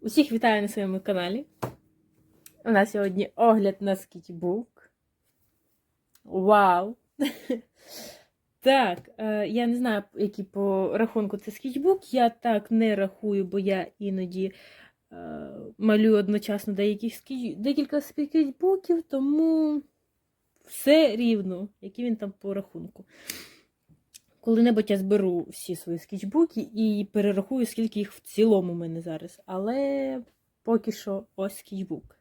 Усіх вітаю на своєму каналі. У нас сьогодні огляд на скетчбук. Вау! Так, е, я не знаю, який по рахунку це скетчбук. Я так не рахую, бо я іноді е, малюю одночасно декілька скетчбуків, тому все рівно, який він там по рахунку. Коли-небудь я зберу всі свої скетчбуки і перерахую, скільки їх в цілому в мене зараз. Але поки що ось скетчбук.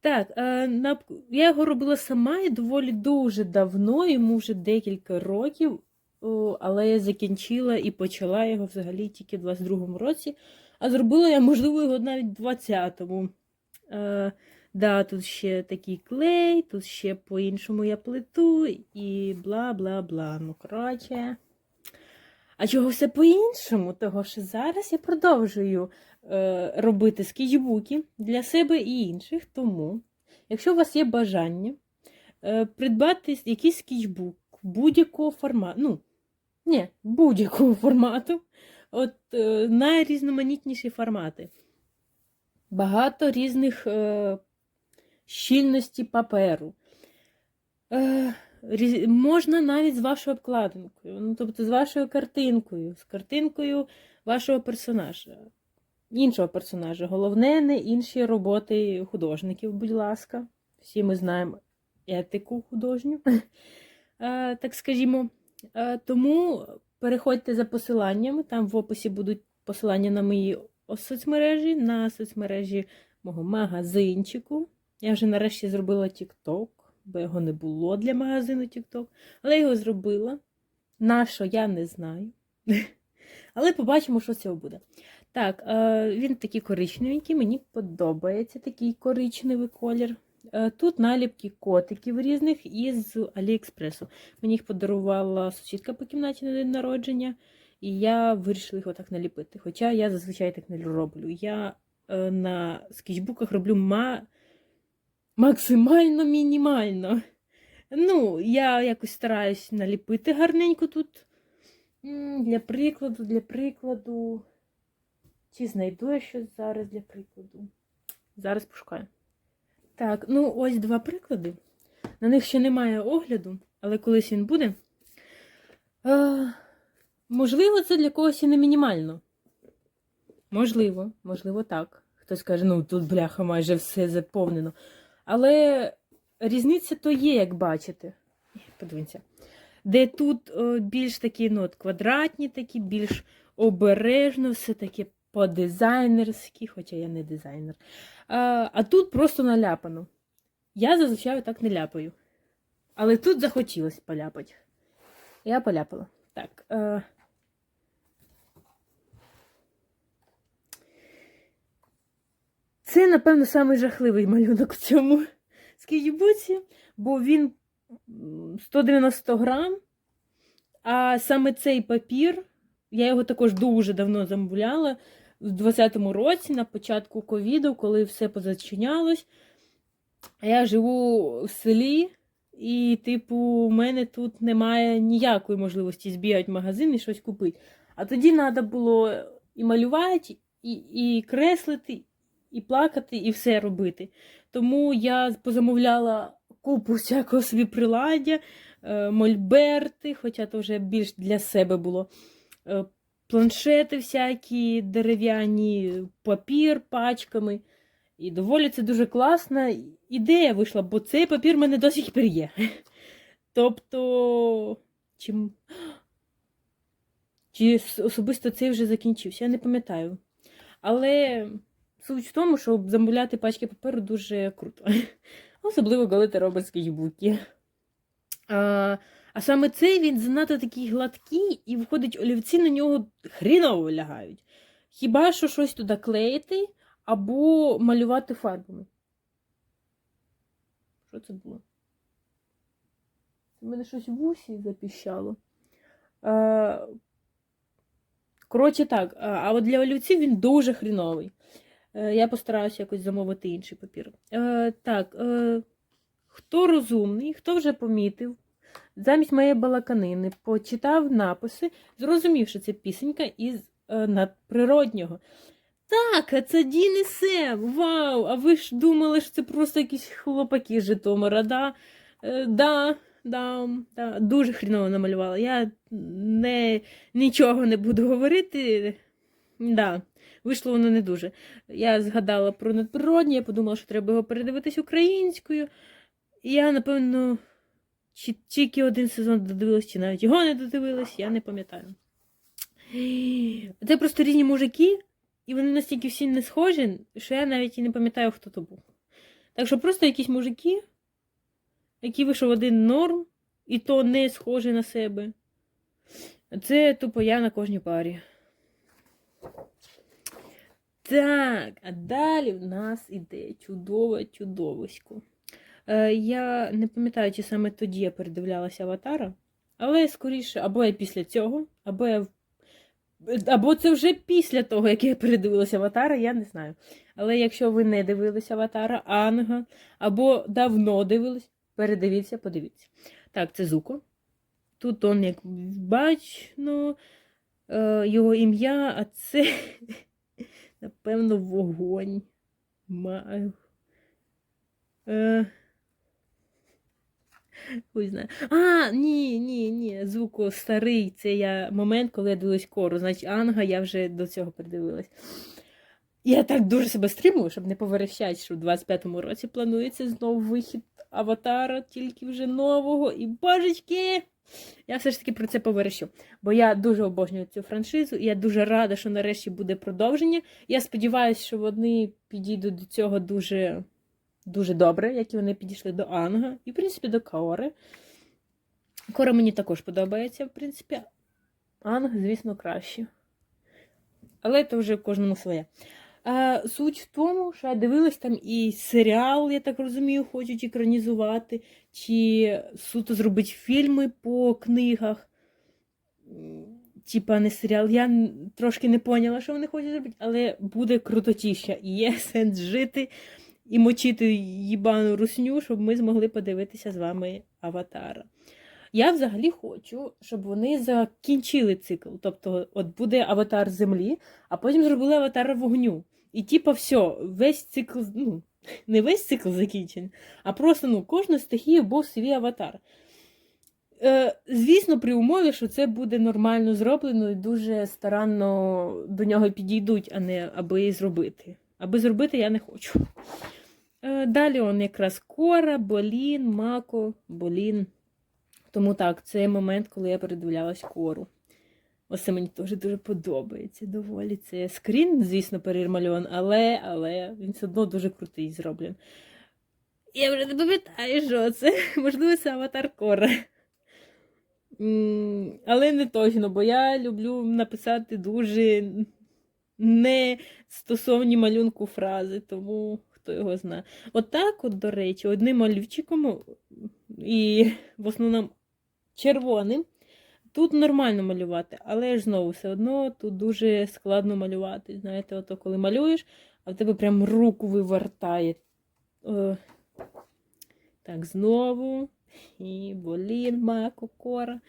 Так, е, я його робила сама і доволі дуже давно, йому вже декілька років, але я закінчила і почала його взагалі тільки в 22-му році. А зробила я, можливо, його навіть в 20-му. Да, тут ще такий клей, тут ще по-іншому я плиту і бла-бла-бла. Ну, коротше. А чого все по-іншому? Того що зараз я продовжую е, робити скетчбуки для себе і інших. Тому, якщо у вас є бажання е, придбати якийсь скетчбук будь-якого формату, ну, ні, будь-якого формату, от е, найрізноманітніші формати. Багато різних е, щільності паперу. Е, можна навіть з вашою обкладинкою, ну, тобто з вашою картинкою, з картинкою вашого персонажа, іншого персонажа. Головне, не інші роботи художників, будь ласка. Всі ми знаємо етику художню, е, так скажімо. Е, тому переходьте за посиланнями, там в описі будуть посилання на мої соцмережі, на соцмережі мого магазинчику. Я вже нарешті зробила TikTok, бо його не було для магазину TikTok. Але я його зробила. На що я не знаю. Але побачимо, що з цього буде. Так, е, він такий коричневенький, мені подобається такий коричневий колір. Е, Тут наліпки котиків різних із Аліекспресу. Мені їх подарувала сусідка по кімнаті на день народження, і я вирішила їх отак наліпити. Хоча я зазвичай так не роблю. Я е, на скетчбуках роблю ма... максимально мінімально. Ну, я якось стараюсь наліпити гарненько тут. Для прикладу, для прикладу. Чи знайду я щось зараз для прикладу? Зараз пошукаю. Так, ну ось два приклади. На них ще немає огляду, але колись він буде. Е, можливо, це для когось і не мінімально. Можливо, можливо, так. Хтось каже, ну тут бляха майже все заповнено. Але різниця то є, як бачите. Подивіться. Де тут е, більш такі ну, от, квадратні, такі, більш обережно, все таке по-дизайнерськи, хоча я не дизайнер. А, а тут просто наляпано. Я зазвичай так не ляпаю. Але тут захотілося поляпати. Я поляпала. Так. Е... Це, напевно, самий жахливий малюнок в цьому скетчбуці, бо він 190 грам, а саме цей папір, я його також дуже давно замовляла, в 20-му році, на початку ковіду, коли все позачинялось. А Я живу в селі, і, типу, у мене тут немає ніякої можливості збігати в магазин і щось купити. А тоді треба було і малювати, і, і креслити, і плакати, і все робити. Тому я позамовляла купу всякого собі приладдя, е, мольберти, хоча то вже більш для себе було. е, Планшети всякі дерев'яні, папір пачками. І доволі це дуже класна ідея вийшла, бо цей папір в мене до сих пір є. Тобто, чим... чи особисто цей вже закінчився, я не пам'ятаю. Але суть в тому, що замовляти пачки паперу дуже круто. Особливо, коли ти робиш скетчбуки. А, а саме цей він занадто такий гладкий, і виходить, олівці на нього хріново лягають. Хіба що щось туди клеїти або малювати фарбами. Що це було? У мене щось в усі запіщало. Коротше так, а от для олівців він дуже хріновий. Е, я постараюся якось замовити інший папір. Е, так, е, хто розумний, хто вже помітив, замість моєї балаканини почитав написи, зрозумів, що це пісенька із надприроднього. Так, це Дін і Сем. Вау! А ви ж думали, що це просто якісь хлопаки з Житомира, да? Да, да, да, дуже хріново намалювала. Я не, нічого не буду говорити. Да, вийшло воно не дуже. Я згадала про надприродні, я подумала, що треба його передивитись українською. І я, напевно, чи тільки один сезон додивилась, чи навіть його не додивилась, я не пам'ятаю. Це просто різні мужики, і вони настільки всі не схожі, що я навіть і не пам'ятаю, хто то був. Так що просто якісь мужики, які вийшов один норм, і то не схожі на себе. Це тупо я на кожній парі. Так, а далі в нас іде чудове чудовисько. Е, я не пам'ятаю, чи саме тоді я передивлялася аватара, але скоріше, або я після цього, або я. Або це вже після того, як я передивилася аватара, я не знаю. Але якщо ви не дивилися аватара, Анга, або давно дивились, передивіться, подивіться. Так, це Зуко. Тут он, як бачно, е, його ім'я, а це, напевно, вогонь. Ма... Е... Хуй знає. А, ні, ні, ні. Звуко старий. Це я момент, коли я дивилась кору. Значить, Анга я вже до цього придивилась. Я так дуже себе стримую, щоб не поверещати, що в 25-му році планується знову вихід аватара, тільки вже нового. І божечки! Я все ж таки про це поверещу. Бо я дуже обожнюю цю франшизу, і я дуже рада, що нарешті буде продовження. Я сподіваюся, що вони підійдуть до цього дуже дуже добре, як і вони підійшли до Анга, і, в принципі, до Каори. Кора мені також подобається, в принципі. Анг, звісно, краще. Але це вже кожному своє. А, суть в тому, що я дивилась там і серіал, я так розумію, хочуть екранізувати, чи суто зробити фільми по книгах. Типа не серіал. Я трошки не поняла, що вони хочуть зробити, але буде крутотіща. І є сенс жити і мочити їбану русню, щоб ми змогли подивитися з вами аватара. Я взагалі хочу, щоб вони закінчили цикл. Тобто, от буде аватар землі, а потім зробили аватар вогню. І типа все, весь цикл, ну, не весь цикл закінчений, а просто ну, кожна стихія був свій аватар. Е, звісно, при умові, що це буде нормально зроблено і дуже старанно до нього підійдуть, а не аби зробити. Аби зробити я не хочу. Е, далі он якраз Кора, Болін, Мако, Болін. Тому так, це момент, коли я передивлялась кору. Ось це мені теж дуже подобається доволі. Це скрін, звісно, перемальований, але, але він все одно дуже крутий зроблен. Я вже не пам'ятаю, що це. Можливо, це аватар Кора. Але не точно, бо я люблю написати дуже не стосовні малюнку фрази, тому хто його знає. Отак, от, до речі, одним олівчиком і в основному червоним. Тут нормально малювати, але ж знову все одно тут дуже складно малювати. Знаєте, ото коли малюєш, а в тебе прям руку вивертає. Е, так, знову. І болін, мако, кора.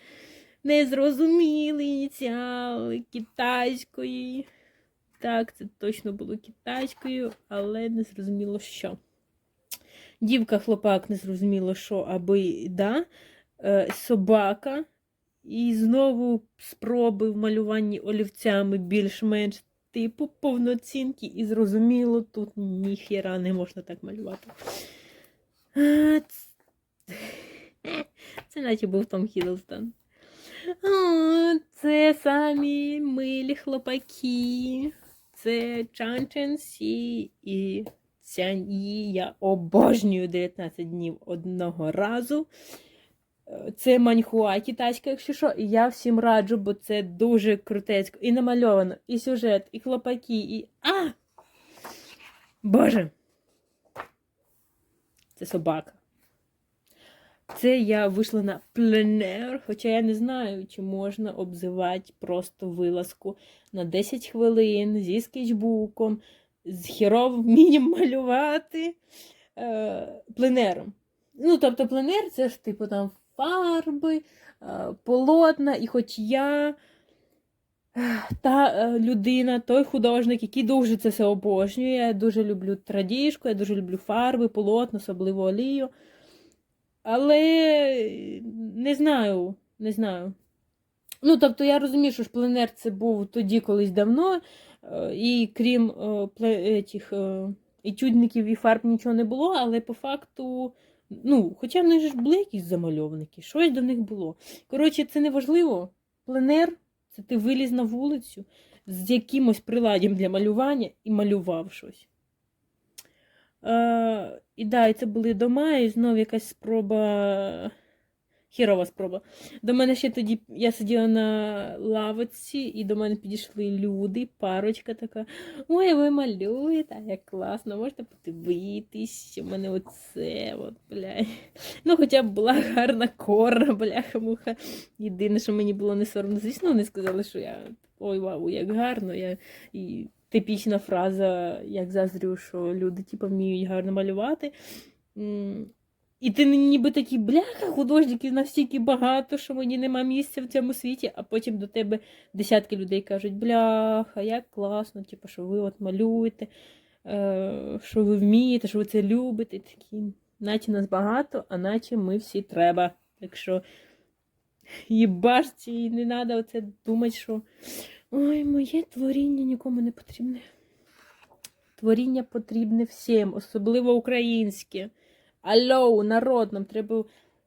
Незрозумілі ініціали китайської. Так, це точно було китайською, але не зрозуміло що. Дівка, хлопак, не зрозуміло що, аби да. Е, собака. І знову спроби в малюванні олівцями більш-менш типу повноцінки, і зрозуміло, тут ніхіра не можна так малювати. Це наче був Том Хіддлстон. А, Це самі милі хлопаки. Це Чан Чен Сі і Цянь Ї. Я обожнюю 19 днів одного разу. Це маньхуа китайська, якщо що, і я всім раджу, бо це дуже крутецько. І намальовано, і сюжет, і хлопаки, і. А! Боже! Це собака. Це я вийшла на пленер, хоча я не знаю, чи можна обзивати просто вилазку на 10 хвилин зі скетчбуком, з хіровим вмінням малювати е, пленером. Ну, тобто, пленер це ж типу там фарби, е, полотна, і хоч я та е, людина, той художник, який дуже це все обожнює. Я дуже люблю традіжку, я дуже люблю фарби, полотна, особливо олію. Але е, не знаю, не знаю. Ну, тобто, я розумію, що ж пленер це був тоді колись давно, е, і крім е, етіх, е, етюдників і фарб нічого не було, але по факту, ну, хоча в них ж були якісь замальовники, щось до них було. Коротше, це не важливо. Пленер це ти виліз на вулицю з якимось приладдям для малювання і малював щось. Е, і да, це були дома, і знов якась спроба. Хірова спроба. До мене ще тоді я сиділа на лавочці, і до мене підійшли люди, парочка така. Ой, ви малюєте, як класно, можете подивитись, у мене оце, от, бля. Ну, хоча б була гарна кора, бляха-муха. Єдине, що мені було не соромно. Звісно, вони сказали, що я ой, вау, як гарно. Я... І типічна фраза, як заздрю, що люди типу, вміють гарно малювати. І ти ніби такий, бляха, художників настільки багато, що мені нема місця в цьому світі, а потім до тебе десятки людей кажуть, бляха, як класно, типу, що ви от малюєте, е, що ви вмієте, що ви це любите. Такі, наче нас багато, а наче ми всі треба. Так що їбашці, і не треба оце думати, що ой, моє творіння нікому не потрібне. Творіння потрібне всім, особливо українське. Алло, народ, нам треба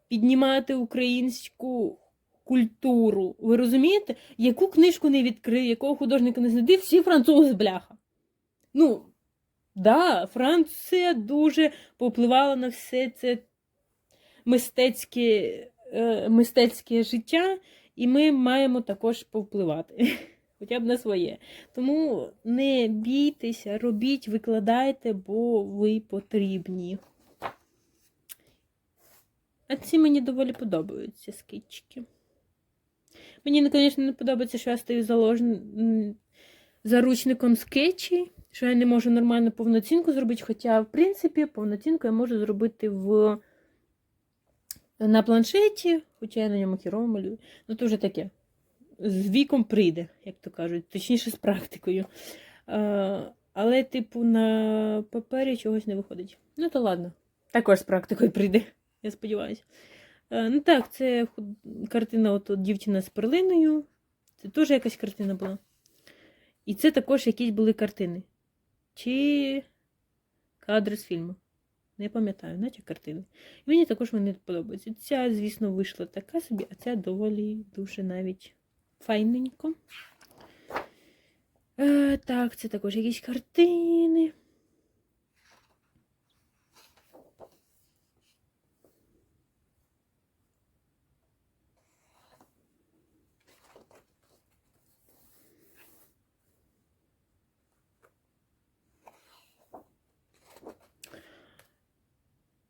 піднімати українську культуру. Ви розумієте? Яку книжку не відкрив, якого художника не знайди, всі французи, бляха. Ну, да, Франція дуже повпливала на все це мистецьке, е, мистецьке життя, і ми маємо також повпливати. Хоча б на своє. Тому не бійтеся, робіть, викладайте, бо ви потрібні. А ці мені доволі подобаються скетчики. Мені, звісно, не подобається, що я стою залож... заручником скетчі, що я не можу нормально повноцінку зробити, хоча, в принципі, повноцінку я можу зробити в... на планшеті, хоча я на ньому хірово малюю. Ну, то вже таке. З віком прийде, як то кажуть, точніше з практикою. А, але, типу, на папері чогось не виходить. Ну, то ладно. Також з практикою прийде, я сподіваюся. Е, ну так, це картина от, от дівчина з перлиною. Це теж якась картина була. І це також якісь були картини. Чи кадри з фільму. Не пам'ятаю, наче картини. І мені також вони подобаються. Ця, звісно, вийшла така собі, а ця доволі дуже навіть файненько. Е, так, це також якісь картини.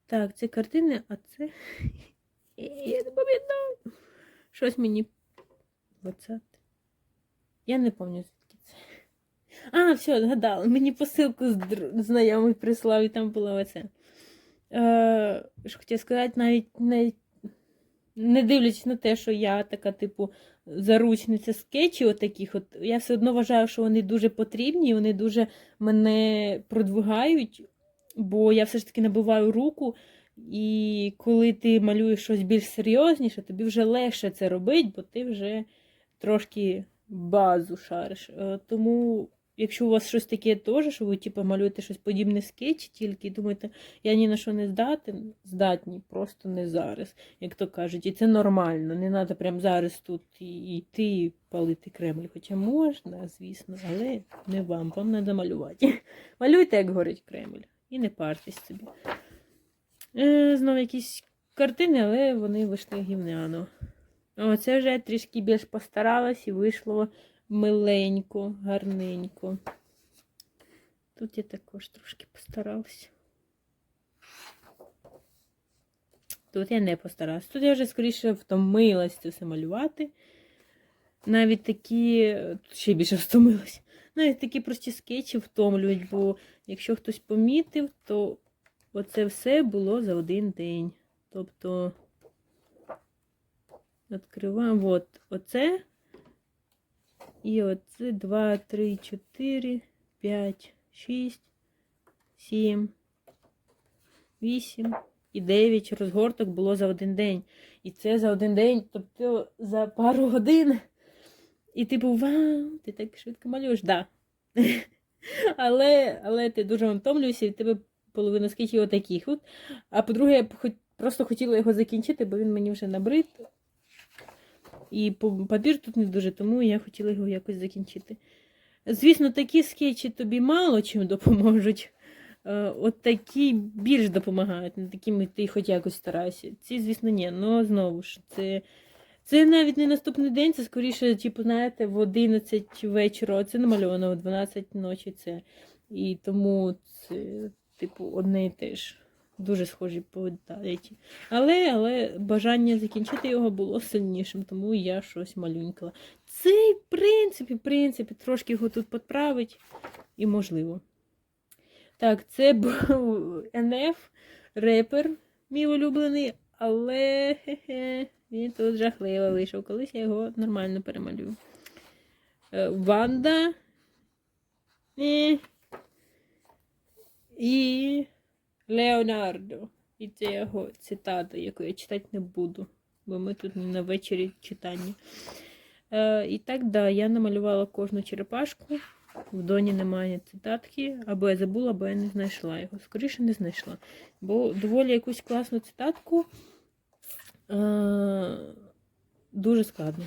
Так, це картини, а це. Я не пам'ятаю. Щось мені 20. Я не пам'ятаю, звідки це. А, все, згадала. Мені посилку з знайомий прислав, і там було оце. Е, що хотів сказати, навіть не, не дивлячись на те, що я така, типу, заручниця скетчів отаких, от, я все одно вважаю, що вони дуже потрібні, вони дуже мене продвигають, бо я все ж таки набиваю руку. І коли ти малюєш щось більш серйозніше, тобі вже легше це робити, бо ти вже трошки базу шариш. Е, Тому, якщо у вас щось таке теж, що ви типу, малюєте щось подібне скетч, тільки думаєте, я ні на що не здатен, здатні, просто не зараз, як то кажуть. І це нормально. Не треба прямо зараз тут і- йти і палити Кремль. Хоча можна, звісно, але не вам, вам треба малювати. Малюйте, як горить Кремль, і не партесь собі. Е, Знову якісь картини, але вони вийшли гівняно. О, це вже трішки більш постаралась і вийшло миленько, гарненько. Тут я також трошки постаралась. Тут я не постаралась. Тут я вже скоріше втомилась це все малювати. Навіть такі, тут ще більше втомилась. Навіть такі прості скетчі втомлюють, бо якщо хтось помітив, то оце все було за один день. Тобто. Відкриваємо. От, оце І оце 2, 3, 4, 5, 6, 7, 8 і 9 розгорток було за один день. І це за один день, тобто за пару годин. І типу, вау, ти так швидко малюєш, да. але, але ти дуже втомлюєшся, і тебе половина скільки отаких. От. А по-друге, я просто хотіла його закінчити, бо він мені вже набрид. І папір тут не дуже, тому я хотіла його якось закінчити. Звісно, такі скетчі тобі мало чим допоможуть. Е, От такі більш допомагають, над такими ти хоч якось старайся. Ці, звісно, ні. Ну знову ж, це, це навіть не наступний день, це скоріше, типу, знаєте, в 11 вечора, це намальовано в 12 ночі. Це. І тому це, типу, одне і те ж. Дуже схожі по. Але, але бажання закінчити його було сильнішим, тому я щось малюнькала. Цей, в принципі, в принципі, трошки його тут підправить і можливо. Так, це був НФ, репер, мій улюблений, але хе-хе, він тут жахливо вийшов. Колись я його нормально перемалюю. Е, Ванда. І, і Леонардо. І це його цитата, яку я читати не буду, бо ми тут на вечері читання. Е, і так, да, я намалювала кожну черепашку. В доні немає цитатки, або я забула, або я не знайшла його. Скоріше не знайшла. Бо доволі якусь класну цитатку дуже складно.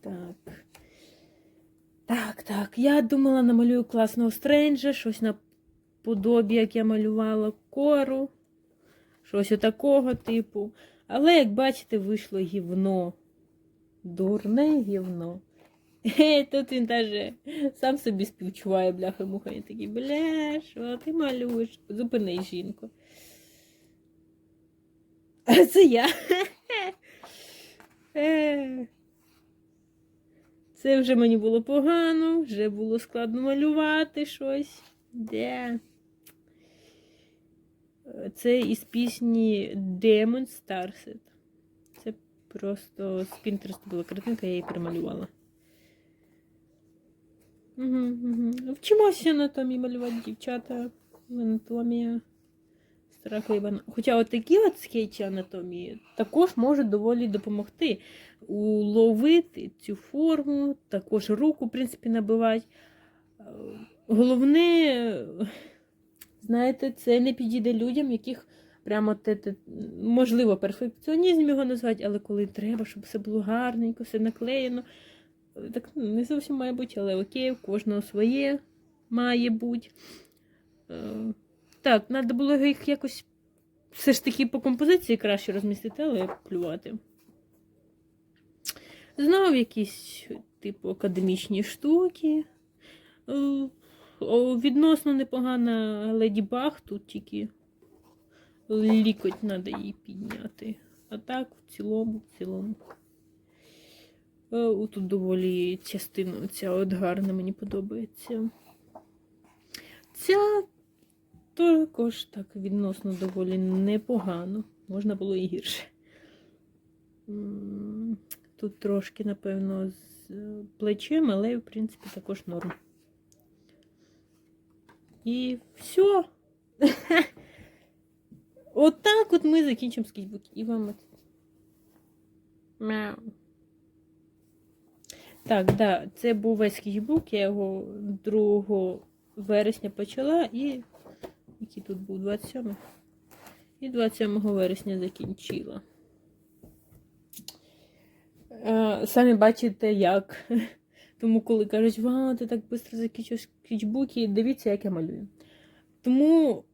Так. Так, так. Я думала, намалюю класного стренджа, щось на подобі, як я малювала кору, щось отакого типу. Але, як бачите, вийшло гівно. Дурне гівно. Тут він даже сам собі співчуває, бляха муха. Він такий, бля, що ти малюєш? Зупини жінку. А це я. Е. Це вже мені було погано, вже було складно малювати щось. Де? Це із пісні Demon Starset. Це просто з Pinterest була картинка, я її перемалювала. Угу, угу. Вчимося анатомії малювати, дівчата. Анатомія. Страхливана. Хоча от такі от скетчі анатомії також можуть доволі допомогти уловити цю форму, також руку, в принципі, набивати. Е, Головне, знаєте, це не підійде людям, яких прямо те, те, можливо, перфекціонізм його назвати, але коли треба, щоб все було гарненько, все наклеєно. Так ну, не зовсім має бути, але окей, у кожного своє має бути. Е, Так, треба було їх якось все ж таки по композиції краще розмістити, але плювати. Знову якісь, типу, академічні штуки. Е, Відносно непогана Леді Баг, тут тільки лікоть треба її підняти. А так, в цілому, в цілому. Е, Тут доволі частина ця от гарна, мені подобається. Ця також так відносно доволі непогано. Можна було і гірше. Тут трошки, напевно, з е, плечем, але, в принципі, також норм. І все. Отак от ми закінчимо скетчбук. І вам. Мяу. Так, да, це був весь скетчбук, я його 2 вересня почала і. Який тут був 27? І 27 вересня закінчила. Е, Самі бачите, як. Тому, коли кажуть, вау, ти так швидко закінчив скетчбуки, дивіться, як я малюю. Тому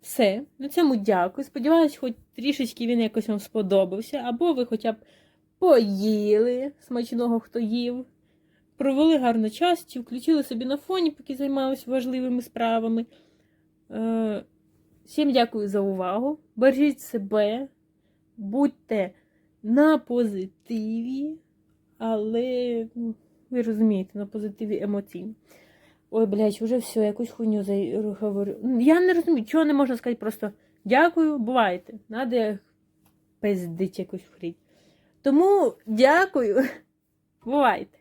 все. На цьому дякую. Сподіваюсь, хоч трішечки він якось вам сподобався, або ви хоча б поїли смачного, хто їв, провели гарно час, чи включили собі на фоні, поки займалися важливими справами. Е, Всім дякую за увагу. Бережіть себе, будьте на позитиві, але, ну, ви розумієте, на позитиві емоційно. Ой, блядь, вже все, якусь хуйню говорю. Я не розумію, чого не можна сказати просто дякую, бувайте. Надо пиздить якусь хрінь. Тому дякую. Бувайте!